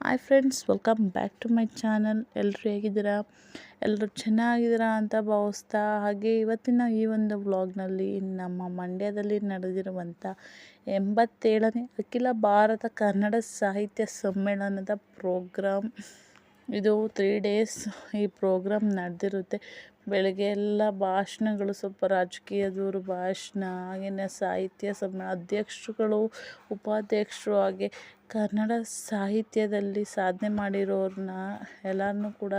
Hi friends welcome back to my channel ಎಲ್ಲರೂ ಹೇಗಿದ್ದೀರಾ? ಎಲ್ಲರೂ ಚೆನ್ನಾಗಿದ್ದೀರಾ ಅಂತ ಭಾವಿಸ್ತಾ, ಹಾಗೆ ಇವತ್ತಿನ ಈ ಒಂದು ವ್ಲಾಗ್ನಲ್ಲಿ ನಮ್ಮ ಮಂಡ್ಯದಲ್ಲಿ ನಡೆದಿರುವಂಥ ಎಂಬತ್ತೇಳನೇ ಅಖಿಲ ಭಾರತ ಕನ್ನಡ ಸಾಹಿತ್ಯ ಸಮ್ಮೇಳನದ ಪ್ರೋಗ್ರಾಮ್ ಇದು ತ್ರೀ ಡೇಸ್ ಈ ಪ್ರೋಗ್ರಾಮ್ ನಡೆದಿರುತ್ತೆ. ಬೆಳಗ್ಗೆ ಎಲ್ಲ ಭಾಷಣಗಳು ಸ್ವಲ್ಪ ರಾಜಕೀಯದವರು ಭಾಷಣ ಹಾಗೆಯೇ ಸಾಹಿತ್ಯ ಸಮ್ಮೇಳನ, ಅಧ್ಯಕ್ಷರುಗಳು, ಉಪಾಧ್ಯಕ್ಷರು ಹಾಗೆ ಕನ್ನಡ ಸಾಹಿತ್ಯದಲ್ಲಿ ಸಾಧನೆ ಮಾಡಿರೋರನ್ನ ಎಲ್ಲರನ್ನೂ ಕೂಡ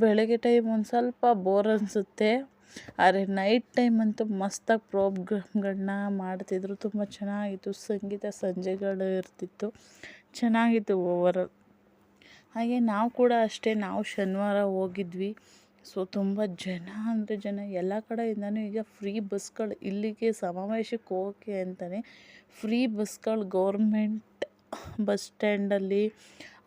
ಬೆಳಗ್ಗೆ ಟೈಮ್ ಒಂದು ಸ್ವಲ್ಪ ಬೋರ್ ಅನಿಸುತ್ತೆ. ಆದರೆ ನೈಟ್ ಟೈಮ್ ಅಂತೂ ಮಸ್ತಾಗಿ ಪ್ರೋಗ್ರಾಮ್ಗಳನ್ನ ಮಾಡ್ತಿದ್ರು. ತುಂಬ ಚೆನ್ನಾಗಿತ್ತು. ಸಂಗೀತ ಸಂಜೆಗಳು ಇರ್ತಿತ್ತು. ಚೆನ್ನಾಗಿತ್ತು ಓವರಾಲ್ ಹಾಗೆ ನಾವು ಕೂಡ ಅಷ್ಟೇ, ನಾವು ಶನಿವಾರ ಹೋಗಿದ್ವಿ. ಸೊ ತುಂಬ ಜನ ಅಂದರೆ ಜನ ಎಲ್ಲ ಕಡೆಯಿಂದನೂ ಈಗ ಫ್ರೀ ಬಸ್ಗಳು ಇಲ್ಲಿಗೆ ಸಮಾವೇಶಕ್ಕೆ ಹೋಗೋಕ್ಕೆ ಅಂತಲೇ ಫ್ರೀ ಬಸ್ಗಳು ಗೌರ್ಮೆಂಟ್ ಬಸ್ ಸ್ಟ್ಯಾಂಡಲ್ಲಿ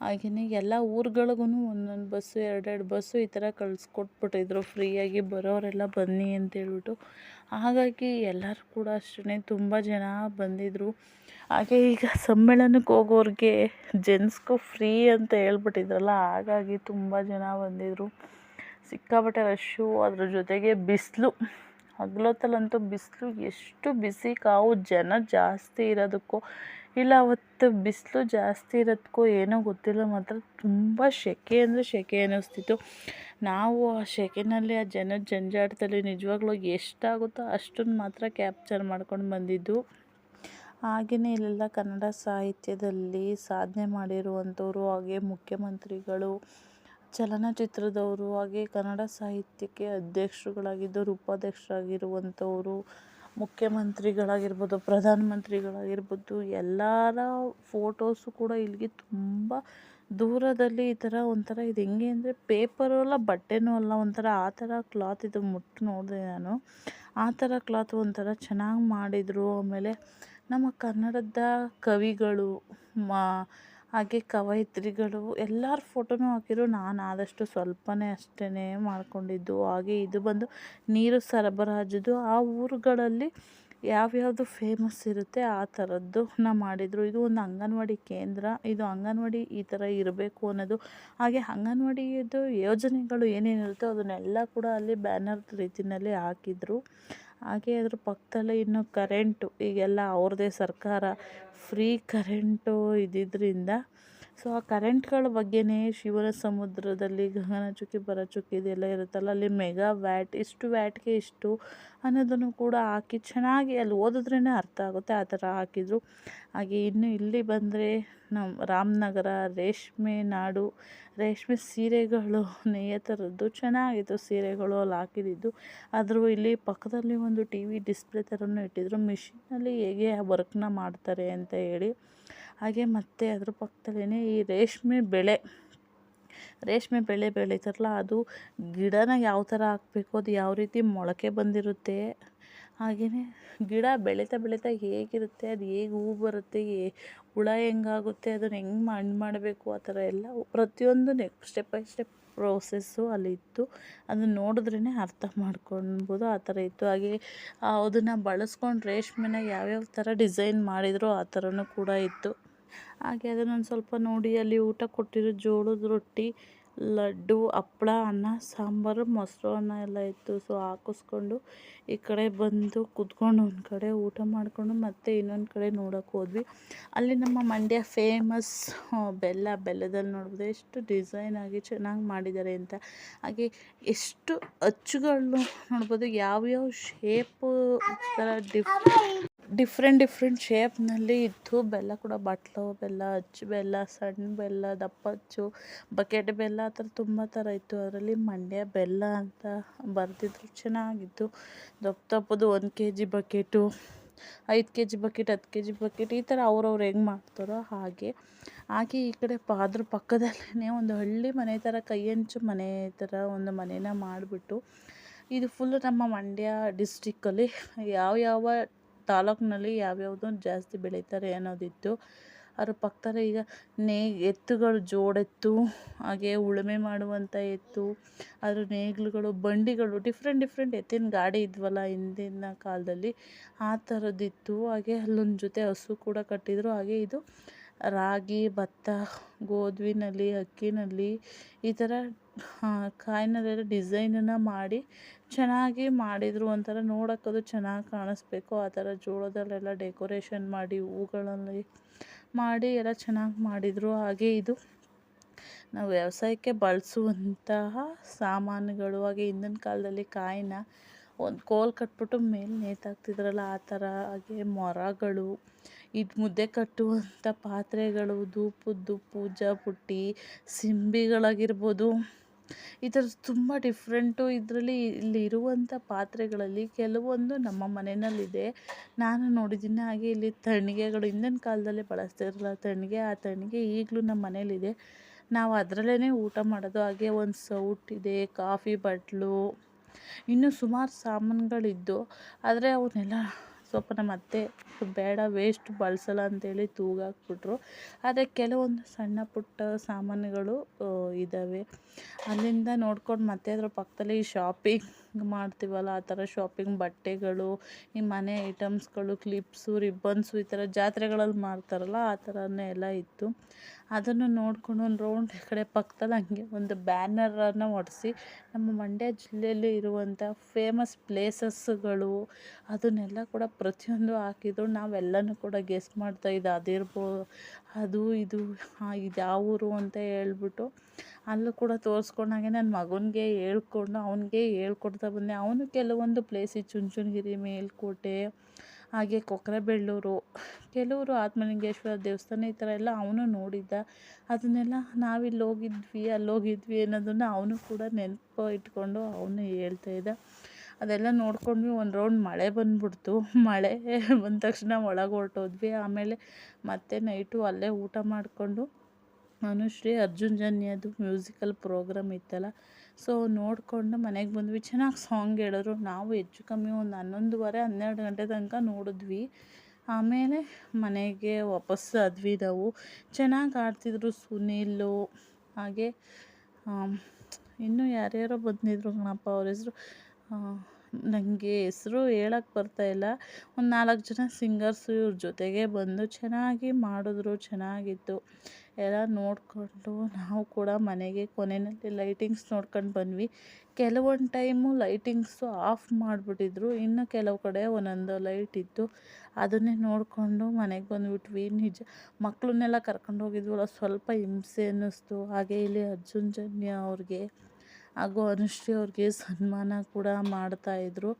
ಹಾಗೆಯೇ ಎಲ್ಲ ಊರುಗಳಿಗೂ ಒಂದೊಂದು ಬಸ್ಸು ಎರಡೆರಡು ಬಸ್ಸು ಈ ಥರ ಕಳಿಸ್ಕೊಟ್ಬಿಟ್ಟಿದ್ರು. ಫ್ರೀಯಾಗಿ ಬರೋರೆಲ್ಲ ಬನ್ನಿ ಅಂತೇಳ್ಬಿಟ್ಟು ಹಾಗಾಗಿ ಎಲ್ಲರೂ ಕೂಡ ಅಷ್ಟೇ ತುಂಬ ಜನ ಬಂದಿದ್ದರು ಹಾಗೆ ಈಗ ಸಮ್ಮೇಳನಕ್ಕೆ ಹೋಗೋರಿಗೆ ಜೆಂಟ್ಸ್ಗೂ ಫ್ರೀ ಅಂತ ಹೇಳ್ಬಿಟ್ಟಿದ್ರಲ್ಲ, ಹಾಗಾಗಿ ತುಂಬ ಜನ ಬಂದಿದ್ದರು ಸಿಕ್ಕಾಪಟ್ಟೆ ರಶ್ಶು, ಅದ್ರ ಜೊತೆಗೆ ಬಿಸಿಲು. ಹಗ್ಲೊತ್ತಲ್ಲಂತೂ ಬಿಸಿಲು, ಎಷ್ಟು ಬಿಸಿ ಕಾವು, ಜನ ಜಾಸ್ತಿ ಇರೋದಕ್ಕೋ ಇಲ್ಲ, ಅವತ್ತು ಬಿಸಿಲು ಜಾಸ್ತಿ ಇರೋದಕ್ಕೋ ಏನೋ ಗೊತ್ತಿಲ್ಲ, ಮಾತ್ರ ತುಂಬ ಸೆಕೆ ಅಂದರೆ ಸೆಕೆ ಅನ್ನಿಸ್ತಿತ್ತು. ನಾವು ಆ ಸೆಕೆನಲ್ಲಿ ಆ ಜನದ ಜಂಜಾಟದಲ್ಲಿ ನಿಜವಾಗ್ಲೂ ಎಷ್ಟಾಗುತ್ತೋ ಅಷ್ಟನ್ನು ಮಾತ್ರ ಕ್ಯಾಪ್ಚರ್ ಮಾಡ್ಕೊಂಡು ಬಂದಿದ್ದು. ಹಾಗೆಯೇ ಇಲ್ಲೆಲ್ಲ ಕನ್ನಡ ಸಾಹಿತ್ಯದಲ್ಲಿ ಸಾಧನೆ ಮಾಡಿರುವಂಥವ್ರು, ಹಾಗೆ ಮುಖ್ಯಮಂತ್ರಿಗಳು, ಚಲನಚಿತ್ರದವರು, ಹಾಗೆ ಕನ್ನಡ ಸಾಹಿತ್ಯಕ್ಕೆ ಅಧ್ಯಕ್ಷರುಗಳಾಗಿದ್ದವರು ಉಪಾಧ್ಯಕ್ಷರಾಗಿರುವಂಥವರು ಮುಖ್ಯಮಂತ್ರಿಗಳಾಗಿರ್ಬೋದು, ಪ್ರಧಾನಮಂತ್ರಿಗಳಾಗಿರ್ಬೋದು, ಎಲ್ಲರ ಫೋಟೋಸು ಕೂಡ ಇಲ್ಲಿಗೆ ತುಂಬ ದೂರದಲ್ಲಿ ಈ ಥರ ಒಂಥರ ಇದು. ಹೆಂಗೆ ಅಂದರೆ ಪೇಪರು ಅಲ್ಲ, ಬಟ್ಟೆನೂ ಅಲ್ಲ, ಒಂಥರ ಆ ಥರ ಕ್ಲಾತ್ ಇದು ಮುಟ್ಟು ನೋಡಿದೆ ನಾನು. ಆ ಥರ ಕ್ಲಾತ್ ಒಂಥರ ಚೆನ್ನಾಗಿ ಮಾಡಿದರು. ಆಮೇಲೆ ನಮ್ಮ ಕನ್ನಡದ ಕವಿಗಳು, ಮಾ ಹಾಗೆ ಕವಯಿತ್ರಿಗಳು ಎಲ್ಲರ ಫೋಟೋನೂ ಹಾಕಿದ್ರು. ನಾನು ಆದಷ್ಟು ಸ್ವಲ್ಪನೇ ಅಷ್ಟೇ ಮಾಡಿಕೊಂಡಿದ್ದು. ಹಾಗೆ ಇದು ಬಂದು ನೀರು ಸರಬರಾಜದ್ದು ಆ ಊರುಗಳಲ್ಲಿ ಯಾವ್ಯಾವುದು ಫೇಮಸ್ ಇರುತ್ತೆ ಆ ಥರದ್ದನ್ನ ಮಾಡಿದರು. ಇದು ಒಂದು ಅಂಗನವಾಡಿ ಕೇಂದ್ರ. ಇದು ಅಂಗನವಾಡಿ ಈ ಥರ ಇರಬೇಕು ಅನ್ನೋದು. ಹಾಗೆ ಅಂಗನವಾಡಿಯದು ಯೋಜನೆಗಳು ಏನೇನಿರುತ್ತೋ ಅದನ್ನೆಲ್ಲ ಕೂಡ ಅಲ್ಲಿ ಬ್ಯಾನರ್ ರೀತಿಯಲ್ಲಿ ಹಾಕಿದ್ರು. ಹಾಗೆ ಅದ್ರ ಪಕ್ಕದಲ್ಲೇ ಇನ್ನು ಕರೆಂಟು ಈಗೆಲ್ಲ ಅವ್ರದ್ದೇ ಸರ್ಕಾರ ಫ್ರೀ ಕರೆಂಟು ಇದ್ದಿದ್ದರಿಂದ ಸೊ ಆ ಕರೆಂಟ್ಗಳ ಬಗ್ಗೆನೇ ಶಿವನ ಸಮುದ್ರದಲ್ಲಿ ಗಗನಚುಕ್ಕಿ ಭರಚುಕ್ಕಿ ಇದೆಲ್ಲ ಇರುತ್ತಲ್ಲ, ಅಲ್ಲಿ ಮೆಗಾ ವ್ಯಾಟ್ ಇಷ್ಟು ವ್ಯಾಟ್ಗೆ ಇಷ್ಟು ಅನ್ನೋದನ್ನು ಕೂಡ ಹಾಕಿ ಚೆನ್ನಾಗಿ ಅಲ್ಲಿ ಓದಿದ್ರೇ ಅರ್ಥ ಆಗುತ್ತೆ, ಆ ಥರ ಹಾಕಿದರು. ಹಾಗೆ ಇನ್ನು ಇಲ್ಲಿ ಬಂದರೆ ನಮ್ಮ ರಾಮನಗರ, ರೇಷ್ಮೆ ನಾಡು, ರೇಷ್ಮೆ ಸೀರೆಗಳು ನೇಯ ಥರದ್ದು ಚೆನ್ನಾಗಿತ್ತು, ಸೀರೆಗಳು ಅಲ್ಲಿ ಹಾಕಿದ್ದು. ಆದರೂ ಇಲ್ಲಿ ಪಕ್ಕದಲ್ಲಿ ಒಂದು ಟಿ ವಿ ಡಿಸ್ಪ್ಲೇ ಥರನೂ ಇಟ್ಟಿದ್ರು ಮಿಷಿನಲ್ಲಿ ಹೇಗೆ ವರ್ಕ್ನ ಮಾಡ್ತಾರೆ ಅಂತ ಹೇಳಿ. ಹಾಗೆ ಮತ್ತು ಅದ್ರ ಪಕ್ಕದಲ್ಲೇ ಈ ರೇಷ್ಮೆ ಬೆಳೆ. ರೇಷ್ಮೆ ಬೆಳೆ ಬೆಳೀತಾರಲ್ಲ, ಅದು ಗಿಡನ ಯಾವ ಥರ ಹಾಕಬೇಕು, ಅದು ಯಾವ ರೀತಿ ಮೊಳಕೆ ಬಂದಿರುತ್ತೆ ಹಾಗೆಯೇ ಗಿಡ ಬೆಳೀತಾ ಬೆಳೀತಾ ಹೇಗಿರುತ್ತೆ, ಅದು ಹೇಗೆ ಹೂ ಬರುತ್ತೆ ಏ ಹುಳ ಹೆಂಗಾಗುತ್ತೆ, ಅದನ್ನು ಹೆಂಗೆ ಮಣ್ಣು ಮಾಡಬೇಕು, ಆ ಥರ ಎಲ್ಲ ಪ್ರತಿಯೊಂದು next step by step process ಅಲ್ಲಿ ಇತ್ತು. ಅದನ್ನು ನೋಡಿದ್ರೇ ಅರ್ಥ ಮಾಡ್ಕೊಳ್ಬೋದು, ಆ ಥರ ಇತ್ತು. ಹಾಗೆ ಅದನ್ನು ಬಳಸ್ಕೊಂಡು ರೇಷ್ಮೆನ ಯಾವ್ಯಾವ ಥರ ಡಿಸೈನ್ ಮಾಡಿದ್ರೋ ಆ ಥರನೂ ಕೂಡ ಇತ್ತು. ಹಾಗೆ ಅದನ್ನೊಂದು ಸ್ವಲ್ಪ ನೋಡಿ, ಅಲ್ಲಿ ಊಟ ಕೊಟ್ಟಿರೋ ಜೋಳದ ರೊಟ್ಟಿ, ಲಡ್ಡು, ಹಪ್ಪಳ, ಅನ್ನ, ಸಾಂಬಾರು, ಮೊಸರು ಅನ್ನ ಎಲ್ಲ ಇತ್ತು. ಸೊ ಹಾಕಿಸ್ಕೊಂಡು ಈ ಕಡೆ ಬಂದು ಕುತ್ಕೊಂಡು ಒಂದು ಕಡೆ ಊಟ ಮಾಡಿಕೊಂಡು ಮತ್ತೆ ಇನ್ನೊಂದು ಕಡೆ ನೋಡೋಕೆ ಹೋದ್ವಿ. ಅಲ್ಲಿ ನಮ್ಮ ಮಂಡ್ಯ ಫೇಮಸ್ ಬೆಲ್ಲ, ಬೆಲ್ಲದಲ್ಲಿ ನೋಡ್ಬೋದು ಎಷ್ಟು ಡಿಸೈನ್ ಆಗಿ ಚೆನ್ನಾಗಿ ಮಾಡಿದ್ದಾರೆ ಅಂತ. ಹಾಗೆ ಎಷ್ಟು ಅಚ್ಚುಗಳು ನೋಡ್ಬೋದು, ಯಾವ್ಯಾವ ಶೇಪು ಥರ ಡಿಫ್ ಡಿಫ್ರೆಂಟ್ ಡಿಫ್ರೆಂಟ್ ಶೇಪ್ನಲ್ಲಿ ಇತ್ತು ಬೆಲ್ಲ ಕೂಡ ಬಟ್ಲು, ಬೆಲ್ಲ, ಅಚ್ಚು ಬೆಲ್ಲ ಸಣ್ಣ ಬೆಲ್ಲ, ದಪ್ಪ ಅಚ್ಚು ಬಕೆಟ್ ಬೆಲ್ಲ ಆ ಥರ ತುಂಬ ಥರ ಇತ್ತು. ಅದರಲ್ಲಿ ಮಂಡ್ಯ ಬೆಲ್ಲ ಅಂತ ಬರೆದಿದ್ರು, ಚೆನ್ನಾಗಿತ್ತು. ದಪ್ಪ ದಪ್ಪದು ಒಂದು ಕೆ ಜಿ ಬಕೆಟು ಐದು ಕೆ ಜಿ ಬಕೆಟ್ ಹತ್ತು ಕೆ ಜಿ ಬಕೆಟ್ ಈ ಥರ ಅವ್ರವ್ರು ಹೆಂಗೆ ಮಾಡ್ತಾರೋ ಹಾಗೆ. ಹಾಗೆ ಈ ಕಡೆ ಪ ಅದ್ರ ಪಕ್ಕದಲ್ಲೇ ಒಂದು ಹಳ್ಳಿ ಮನೆ ಥರ ಕೈ ಹಂಚು ಮನೆ ಥರ ಒಂದು ಮನೇನ ಮಾಡಿಬಿಟ್ಟು, ಇದು ಫುಲ್ ನಮ್ಮ ಮಂಡ್ಯ ಡಿಸ್ಟಿಕ್ಕಲ್ಲಿ ಯಾವ ಯಾವ ತಾಲೂಕಿನಲ್ಲಿ ಯಾವ್ಯಾವುದು ಜಾಸ್ತಿ ಬೆಳೀತಾರೆ ಅನ್ನೋದಿತ್ತು. ಅದ್ರ ಪಕ್ಕದಲ್ಲೇ ಈಗ ನೇ, ಎತ್ತುಗಳು ಜೋಡೆತ್ತು, ಹಾಗೆ ಉಳುಮೆ ಮಾಡುವಂಥ ಎತ್ತು ಅದ್ರ ನೇಗಿಲುಗಳು, ಬಂಡಿಗಳು ಡಿಫ್ರೆಂಟ್ ಡಿಫ್ರೆಂಟ್ ಎತ್ತಿನ ಗಾಡಿ ಇದ್ವಲ್ಲ ಹಿಂದಿನ ಕಾಲದಲ್ಲಿ, ಆ ಥರದ್ದಿತ್ತು ಹಾಗೆ ಅಲ್ಲೊಂದು ಜೊತೆ ಹಸು ಕೂಡ ಕಟ್ಟಿದ್ರು. ಹಾಗೆ ಇದು ರಾಗಿ, ಭತ್ತ, ಗೋಧುವಿನಲ್ಲಿ, ಅಕ್ಕಿನಲ್ಲಿ ಈ ಥರ ಕಾಯಿನಲ್ಲೆಲ್ಲ ಡಿಸೈನನ್ನು ಮಾಡಿ ಚೆನ್ನಾಗಿ ಮಾಡಿದರು ಒಂಥರ ನೋಡೋಕ್ಕದು ಚೆನ್ನಾಗಿ ಕಾಣಿಸ್ಬೇಕು. ಆ ಥರ ಜೋಳದಲ್ಲೆಲ್ಲ ಡೆಕೋರೇಷನ್ ಮಾಡಿ, ಹೂಗಳಲ್ಲಿ ಮಾಡಿ ಎಲ್ಲ ಚೆನ್ನಾಗಿ ಮಾಡಿದರು. ಹಾಗೆ ಇದು ನಾವು ವ್ಯವಸಾಯಕ್ಕೆ ಬಳಸುವಂತಹ ಸಾಮಾನುಗಳು, ಹಾಗೆ ಹಿಂದಿನ ಕಾಲದಲ್ಲಿ ಕಾಯಿನ ಒಂದು ಕೋಲ್ ಕಟ್ಬಿಟ್ಟು ಮೇಲೆ ನೇತಾಕ್ತಿದ್ರಲ್ಲ, ಆ ಥರ ಹಾಗೆ ಮೊರಗಳು, ಇದು ಮುದ್ದೆ ಕಟ್ಟುವಂಥ ಪಾತ್ರೆಗಳು ಧೂಪದ್ದು ಪೂಜಾ ಪುಟ್ಟಿ, ಸಿಂಬಿಗಳಾಗಿರ್ಬೋದು. ಈ ಥರ ತುಂಬ ಡಿಫ್ರೆಂಟು ಇದರಲ್ಲಿ ಇಲ್ಲಿ ಇರುವಂಥ ಪಾತ್ರೆಗಳಲ್ಲಿ ಕೆಲವೊಂದು ನಮ್ಮ ಮನೆಯಲ್ಲಿದೆ. ನಾನು ನೋಡಿದ್ದೀನಿ ಹಾಗೆ ಇಲ್ಲಿ ತಣಿಗೆಗಳು ಹಿಂದಿನ ಕಾಲದಲ್ಲಿ ಬಳಸ್ತಿರಲ್ಲ ತಣಿಗೆ, ಆ ತಣಿಗೆ ಈಗಲೂ ನಮ್ಮ ಮನೇಲಿದೆ ನಾವು ಅದರಲ್ಲೇ ಊಟ ಮಾಡೋದು, ಹಾಗೆ ಒಂದು ಸೌಟಿದೆ ಕಾಫಿ ಬಟ್ಲು, ಇನ್ನೂ ಸುಮಾರು ಸಾಮಾನುಗಳಿದ್ದು. ಆದರೆ ಅವನ್ನೆಲ್ಲ ಸ್ವಲ್ಪ ನಮ್ಮ ಅತ್ತೆ ಬೇಡ ವೇಸ್ಟ್ ಬಳಸಲ್ಲ ಅಂತೇಳಿ ತೂಗಾಕ್ಬಿಟ್ರು. ಆದರೆ ಕೆಲವೊಂದು ಸಣ್ಣ ಪುಟ್ಟ ಸಾಮಾನುಗಳು ಇದ್ದಾವೆ ಅಲ್ಲಿಂದ ನೋಡ್ಕೊಂಡು ಮತ್ತೆ ಅದರ ಪಕ್ಕದಲ್ಲಿ ಶಾಪಿಂಗ್ ಮಾಡ್ತೀವಲ್ಲ, ಆ ಥರ ಶಾಪಿಂಗ್ ಬಟ್ಟೆಗಳು, ಈ ಮನೆ ಐಟಮ್ಸ್ಗಳು ಕ್ಲಿಪ್ಸು ರಿಬ್ಬನ್ಸು ಈ ಥರ ಜಾತ್ರೆಗಳಲ್ಲಿ ಮಾರ್ತಾರಲ್ಲ, ಆ ಥರನೇ ಎಲ್ಲ ಇತ್ತು. ಅದನ್ನು ನೋಡ್ಕೊಂಡು ಒಂದು ರೌಂಡ್ ಈ ಕಡೆ ಪಕ್ಕದಲ್ಲಿ ಹಂಗೆ ಒಂದು ಬ್ಯಾನರನ್ನು ಹೊಡ್ಸಿ ನಮ್ಮ ಮಂಡ್ಯ ಜಿಲ್ಲೆಯಲ್ಲಿ ಇರುವಂಥ ಫೇಮಸ್ ಪ್ಲೇಸಸ್ಗಳು ಅದನ್ನೆಲ್ಲ ಕೂಡ ಪ್ರತಿಯೊಂದು ಹಾಕಿದ್ರು ನಾವೆಲ್ಲನೂ ಕೂಡ ಗೆಸ್ ಮಾಡ್ತಾ ಇದ್ದ, ಅದಿರ್ಬೋ, ಅದು ಇದು ಇದು ಯಾವ ಊರು ಅಂತ ಹೇಳ್ಬಿಟ್ಟು. ಅಲ್ಲೂ ಕೂಡ ತೋರಿಸ್ಕೊಂಡಾಗೆ ನನ್ನ ಮಗನಿಗೆ ಹೇಳ್ಕೊಂಡು, ಅವನಿಗೆ ಹೇಳ್ಕೊಡ್ತಾ ಬಂದೆ. ಅವನು ಕೆಲವೊಂದು ಪ್ಲೇಸಿಗೆ ಚುಂಚನಗಿರಿ, ಮೇಲುಕೋಟೆ, ಹಾಗೆ ಕೊಕ್ರೆಬೆಳ್ಳೂರು, ಕೆಲವರು ಆತ್ಮಲಿಂಗೇಶ್ವರ ದೇವಸ್ಥಾನ ಈ ಥರ ಎಲ್ಲ ಅವನು ನೋಡಿದ್ದ. ಅದನ್ನೆಲ್ಲ ನಾವಿಲ್ಲಿ ಹೋಗಿದ್ವಿ, ಅಲ್ಲಿ ಹೋಗಿದ್ವಿ ಅನ್ನೋದನ್ನು ಅವನು ಕೂಡ ನೆನಪು ಇಟ್ಕೊಂಡು ಅವನು ಹೇಳ್ತಾಯಿದ್ದ ಅದೆಲ್ಲ ನೋಡ್ಕೊಂಡ್ವಿ, ಒಂದು ರೌಂಡ್ ಮಳೆ ಬಂದ್ಬಿಡ್ತು. ಮಳೆ ಬಂದ ತಕ್ಷಣ ಒಳಗೆ ಹೊರಟೋದ್ವಿ. ಆಮೇಲೆ ಮತ್ತೆ ನೈಟು ಅಲ್ಲೇ ಊಟ ಮಾಡಿಕೊಂಡು ಅನುಶ್ರೀ ಅರ್ಜುನ್ ಜನ್ಯದು ಮ್ಯೂಸಿಕಲ್ ಪ್ರೋಗ್ರಾಮ್ ಇತ್ತಲ್ಲ. ಸೊ ನೋಡಿಕೊಂಡು ಮನೆಗೆ ಬಂದ್ವಿ. ಚೆನ್ನಾಗಿ ಸಾಂಗ್ ಹೇಳಿದ್ರು. ನಾವು ಹೆಚ್ಚು ಕಮ್ಮಿ ಒಂದು ಹನ್ನೊಂದುವರೆ, ಹನ್ನೆರಡು ಗಂಟೆ ತನಕ ನೋಡಿದ್ವಿ. ಆಮೇಲೆ ಮನೆಗೆ ವಾಪಸ್ ಆದ್ವಿ ನಾವು. ಚೆನ್ನಾಗಿ ಆಡ್ತಿದ್ರು ಸುನೀಲು, ಹಾಗೆ ಇನ್ನೂ ಯಾರ್ಯಾರೋ ಬಂದಿದ್ರು ಕಣಪ್ಪ ಅವ್ರ ಹೆಸರು. ನನಗೆ ಹೆಸರು ಹೇಳಕ್ಕೆ ಬರ್ತಾಯಿಲ್ಲ ಒಂದು ನಾಲ್ಕು ಜನ ಸಿಂಗರ್ಸು ಇವ್ರ ಜೊತೆಗೆ ಬಂದು ಚೆನ್ನಾಗಿ ಮಾಡಿದ್ರು, ಚೆನ್ನಾಗಿತ್ತು. ಎಲ್ಲ ನೋಡಿಕೊಂಡು ನಾವು ಕೂಡ ಮನೆಗೆ ಕೊನೆಯಲ್ಲಿ ಲೈಟಿಂಗ್ಸ್ ನೋಡ್ಕೊಂಡು ಬಂದ್ವಿ. ಕೆಲವೊಂದು ಟೈಮು ಲೈಟಿಂಗ್ಸು ಆಫ್ ಮಾಡಿಬಿಟ್ಟಿದ್ರು. ಇನ್ನು ಕೆಲವು ಕಡೆ ಒಂದೊಂದು ಲೈಟ್ ಇತ್ತು. ಅದನ್ನೇ ನೋಡಿಕೊಂಡು ಮನೆಗೆ ಬಂದುಬಿಟ್ವಿ. ನಿಜ ಮಕ್ಕಳನ್ನೆಲ್ಲ ಕರ್ಕೊಂಡು ಹೋಗಿದ್ವಲ್ಲ, ಸ್ವಲ್ಪ ಹಿಂಸೆ ಅನ್ನಿಸ್ತು. ಹಾಗೆ ಇಲ್ಲಿ ಅರ್ಜುನ್ ಜನ್ಯ ಅವ್ರಿಗೆ. ಹಾಗೂ ಅನುಶ್ರೀ ಅವ್ರಿಗೆ ಸನ್ಮಾನ ಕೂಡ ಮಾಡ್ತಾಯಿದ್ರು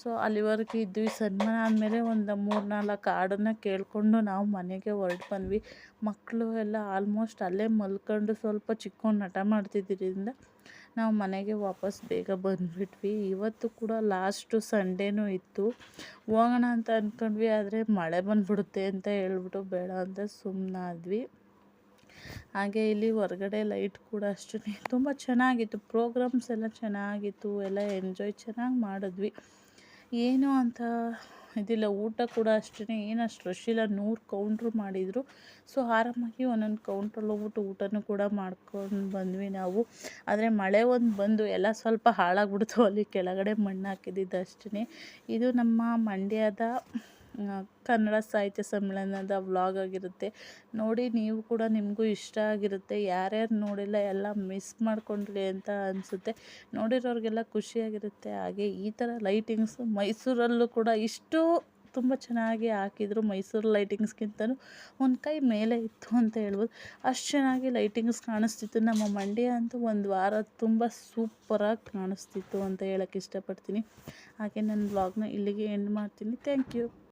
ಸೊ ಅಲ್ಲಿವರೆಗೂ ಇದ್ವಿ ಸನ್ಮಾನ ಆದಮೇಲೆ ಒಂದು ಮೂರು ನಾಲ್ಕು ಹಾಡನ್ನು ಕೇಳಿಕೊಂಡು ನಾವು ಮನೆಗೆ ಹೊರಟು ಬಂದ್ವಿ. ಮಕ್ಕಳು ಎಲ್ಲ ಆಲ್ಮೋಸ್ಟ್ ಅಲ್ಲೇ ಮಲ್ಕೊಂಡು ಸ್ವಲ್ಪ ಚಿಕ್ಕೊಂಡು ನಟ ಮಾಡ್ತಿದ್ದರಿಂದ ನಾವು ಮನೆಗೆ ವಾಪಸ್ ಬೇಗ ಬಂದುಬಿಟ್ವಿ. ಇವತ್ತು ಕೂಡ ಲಾಸ್ಟು ಸಂಡೇನೂ ಇತ್ತು. ಹೋಗೋಣ ಅಂತ ಅಂದ್ಕೊಂಡ್ವಿ ಆದರೆ ಮಳೆ ಬಂದುಬಿಡುತ್ತೆ ಅಂತ ಹೇಳ್ಬಿಟ್ಟು ಬೇಡ ಅಂತ ಸುಮ್ಮನಾದ್ವಿ ಹಾಗೆ ಇಲ್ಲಿ ಹೊರಗಡೆ ಲೈಟ್ ಕೂಡ ಅಷ್ಟೇ ತುಂಬ ಚೆನ್ನಾಗಿತ್ತು. ಪ್ರೋಗ್ರಾಮ್ಸ್ ಎಲ್ಲ ಚೆನ್ನಾಗಿತ್ತು. ಎಲ್ಲ ಎಂಜಾಯ್ ಚೆನ್ನಾಗಿ ಮಾಡಿದ್ವಿ. ಏನು ಅಂತ ಇದಿಲ್ಲ. ಊಟ ಕೂಡ ಅಷ್ಟೇ ಏನು ಅಷ್ಟು ರಶ್ ಇಲ್ಲ ನೂರು ಕೌಂಟ್ರು ಮಾಡಿದರು. ಸೊ ಆರಾಮಾಗಿ ಒಂದೊಂದು ಕೌಂಟ್ರಲ್ಲಿ ಹೋಗ್ಬಿಟ್ಟು ಊಟನೂ ಕೂಡ ಮಾಡ್ಕೊಂಡು ಬಂದ್ವಿ ನಾವು. ಆದರೆ ಮಳೆ ಒಂದು ಬಂದು ಎಲ್ಲ ಸ್ವಲ್ಪ ಹಾಳಾಗ್ಬಿಡ್ತು. ಅಲ್ಲಿ ಕೆಳಗಡೆ ಮಣ್ಣು ಹಾಕಿದ್ದಿದ್ದು ಅಷ್ಟೇ ಇದು ನಮ್ಮ ಮಂಡ್ಯದ ಕನ್ನಡ ಸಾಹಿತ್ಯ ಸಮ್ಮೇಳನದ ವ್ಲಾಗ್ ಆಗಿರುತ್ತೆ. ನೋಡಿ ನೀವು ಕೂಡ ನಿಮಗೂ ಇಷ್ಟ ಆಗಿರುತ್ತೆ. ಯಾರ್ಯಾರು ನೋಡಿಲ್ಲ ಎಲ್ಲ ಮಿಸ್ ಮಾಡ್ಕೊಂಡ್ರಿ ಅಂತ ಅನಿಸುತ್ತೆ. ನೋಡಿರೋರಿಗೆಲ್ಲ ಖುಷಿಯಾಗಿರುತ್ತೆ ಹಾಗೆ ಈ ಥರ ಲೈಟಿಂಗ್ಸು ಮೈಸೂರಲ್ಲೂ ಕೂಡ ಇಷ್ಟು ತುಂಬ ಚೆನ್ನಾಗಿ ಹಾಕಿದ್ರು ಮೈಸೂರು ಲೈಟಿಂಗ್ಸ್ಗಿಂತಲೂ ಒಂದು ಕೈ ಮೇಲೆ ಇತ್ತು ಅಂತ ಹೇಳ್ಬೋದು. ಅಷ್ಟು ಚೆನ್ನಾಗಿ ಲೈಟಿಂಗ್ಸ್ ಕಾಣಿಸ್ತಿತ್ತು. ನಮ್ಮ ಮಂಡ್ಯ ಅಂತೂ ಒಂದು ವಾರ ತುಂಬ ಸೂಪರಾಗಿ ಕಾಣಿಸ್ತಿತ್ತು ಅಂತ ಹೇಳೋಕ್ಕೆ ಇಷ್ಟಪಡ್ತೀನಿ. ಹಾಗೆ ನನ್ನ ಬ್ಲಾಗ್ನ ಇಲ್ಲಿಗೆ ಎಂಡ್ ಮಾಡ್ತೀನಿ. Thank you